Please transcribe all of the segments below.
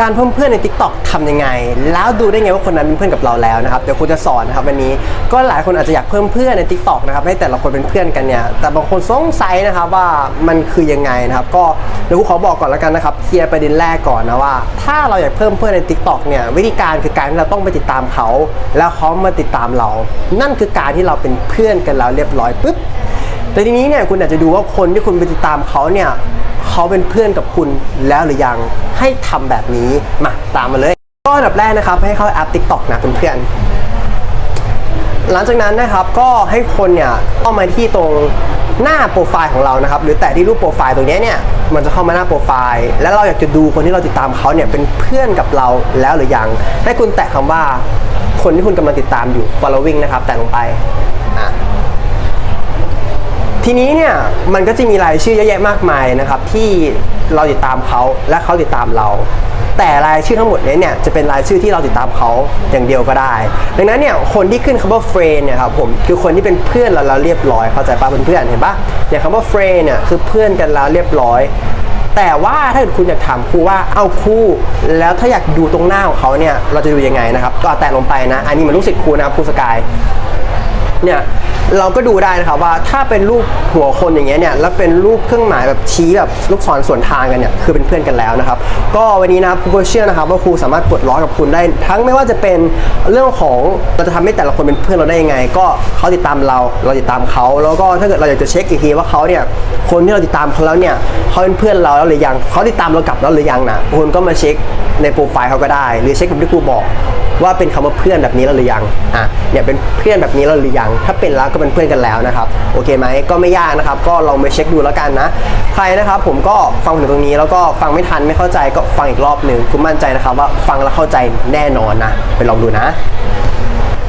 การเพิ่มเพื่อนใน TikTok ทำยังไง แล้วดูได้ไงว่าคนนั้นเป็นเพื่อนกับเราแล้วนะครับ เดี๋ยวครูจะสอนนะครับวันนี้ ก็หลายคนอาจจะอยากเพิ่มเพื่อนใน TikTok นะครับ ให้แต่ละคนเป็นเพื่อนกันเนี่ย แต่บางคนสงสัยนะครับว่ามันคือยังไงนะครับ ก็เดี๋ยวครูขอบอกก่อนแล้วกันนะครับ เคลียร์ประเด็นแรกก่อนนะว่า ถ้าเราอยากเพิ่มเพื่อนใน TikTok เนี่ย วิธีการคือการที่เราต้องไปติดตามเขา แล้วเขามาติดตามเรา นั่นคือการที่เราเป็นเพื่อนกันแล้วเรียบร้อยปุ๊บแต่ทีนี้เนี่ยคุณอาจจะดูว่าคนที่คุณไปติดตามเขาเนี่ย เขาเป็นเพื่อนกับคุณแล้วหรือยังให้ทำแบบนี้มาตามมาเลย ก็อันดับแรกนะครับให้เข้าแอป TikTok นะเพื่อนๆหลังจากนั้นนะครับก็ให้คนเนี่ยเข้ามาที่ตรงหน้าโปรไฟล์ของเรานะครับ หรือแต่ที่รูปโปรไฟล์ตรงเนี้ยเนี่ยมันจะเข้ามาหน้าโปรไฟล์ แล้วเราอยากจะดูคนที่เราติดตามเขาเนี่ยเป็นเพื่อนกับเราแล้วหรือยัง ให้คุณแตะคำว่าคนที่คุณกำลังติดตามอยู่ following นะครับ แตะลงไป ทีนี้เนี่ยมันก็จะมีรายชื่อเยอะแยะมากมายนะครับที่เราติดตามเขาและเขาติดตามเรา แต่รายชื่อทั้งหมดนี้เนี่ยจะเป็นรายชื่อที่เราติดตามเขาอย่างเดียวก็ได้ ดังนั้นเนี่ยคนที่ขึ้นคำว่าเฟรนเนี่ยครับผมคือคนที่เป็นเพื่อนเราแล้วเรียบร้อยเข้าใจป่ะเพื่อนเห็นปะอย่างคำว่าเฟรนเนี่ยคือเพื่อนกันแล้วเรียบร้อยแต่ว่าถ้าเกิดคุณอยากถามครูว่าเอาครูแล้วถ้าอยากดูตรงหน้าของเขาเนี่ยเราจะดูยังไงนะครับ ก็แตะลงไปนะ อันนี้มันลูกศิษย์ครูนะครับครูสกายเนี่ย เราก็ดูได้นะครับว่าถ้าเป็นรูปหัวคนอย่างเงี้ยเนี่ยแล้วเป็นรูปเครื่องหมายแบบชี้แบบลูกศรส่วนทางกันเนี่ยคือเป็นเพื่อนกันแล้วนะครับ ก็วันนี้นะครับครูก็เชื่อนะครับว่าครูสามารถปลดล็อกกับคุณได้ ทั้งไม่ว่าจะเป็นเรื่องของเราจะทำให้แต่ละคนเป็นเพื่อนเราได้ยังไง ก็เขาติดตามเราเราติดตามเขาแล้วก็ถ้าเกิดเราอยากจะเช็คอีกทีว่าเขาเนี่ยคนที่เราติดตามเขาแล้วเนี่ยเขาเป็นเพื่อนเราแล้วหรือยังเขาติดตามเรากลับแล้วหรือยังนะคุณก็มาเช็ค ในโปรไฟล์เขาก็ได้ หรือเช็คแบบที่ครูบอก ว่าเป็นคำว่าเพื่อนแบบนี้แล้วหรือยังอะเนี่ยเป็นเพื่อนแบบนี้แล้วหรือยังถ้าเป็นแล้วก็เป็นเพื่อนกันแล้วนะครับโอเคไหมก็ไม่ยากนะครับ ก็ลองไปเช็คดูแล้วกันนะใครนะครับ ผมก็ฟังถึงตรงนี้แล้วก็ฟังไม่ทันไม่เข้าใจก็ฟังอีกรอบหนึ่งคุณมั่นใจนะครับว่าฟังแล้วเข้าใจแน่นอนนะไปลองดูนะ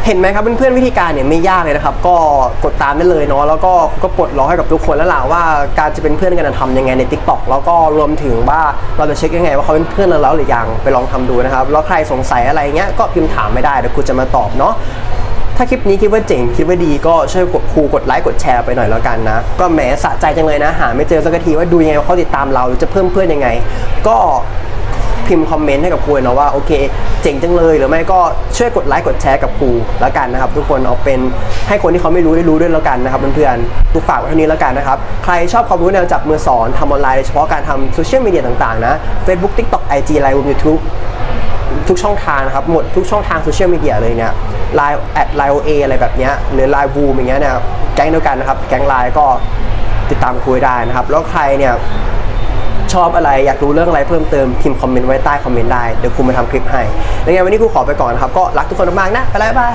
เห็นไหมครับเพื่อนๆวิธีการเนี่ยไม่ยากเลยนะครับ ก็กดตามได้เลยเนาะแล้วก็ก็ปลดล็อกให้กับทุกคนแล้วล่ะว่าการจะเป็นเพื่อนกันทำยังไงใน Tik t o อกแล้วก็รวมถึงว่าเราจะเช็คยังไงว่าเขาเป็นเพื่อนเราแล้วหรือยังไปลองทำดูนะครับแล้วใครสงสัยอะไรเงี้ยก็พิมพ์ถามไม่ได้เดี๋ยวครูจะมาตอบเนาะถ้าคลิปนี้คิดว่าเจ๋งคิดว่าดีก็ช่วยกดครูกดไลค์กดแชร์ไปหน่อยแล้วกันนะ ก็แหมสะใจจังเลยนะ หาไม่เจอสักทีว่าดูยังไงว่าเขาติดตามเราหรือจะเพิ่มเพื่อนยังไง ก็ พิมพ์คอมเมนต์ให้กับครูเนาะว่าโอเค เจ๋งจังเลยหรือไม่ก็ช่วยกดไลค์กดแชร์กับครูแล้วกันนะครับ ทุกคนเอาเป็นให้คนที่เขาไม่รู้ได้รู้ด้วยแล้วกันนะครับเพื่อนๆทุกฝากไว้เท่านี้แล้วกันนะครับใครชอบความรู้แนวจับมือสอนทำออนไลน์โดยเฉพาะการทำโซเชียลมีเดียต่างๆนะ Facebook TikTok IG Line YouTube ทุกช่องทางนะครับหมดทุกช่องทางโซเชียลมีเดียเลยเนี่ยไลน์แอดไลน์โอเออะไรแบบเนี้ยหรือไลน์วูมอย่างเงี้ยเนี่ยแก๊งเดียวกันนะครับแก๊งไลน์ก็ติดตามคุยได้นะครับแล้วใครเนี่ย ชอบอะไรอยากรู้เรื่องอะไรเพิ่มเติมพิมพ์คอมเมนต์ไว้ใต้คอมเมนต์ได้เดี๋ยวครูมาทำคลิปให้ยังไงวันนี้ครูขอไปก่อนนะครับก็รักทุกคนมากๆนะไปแล้วบาย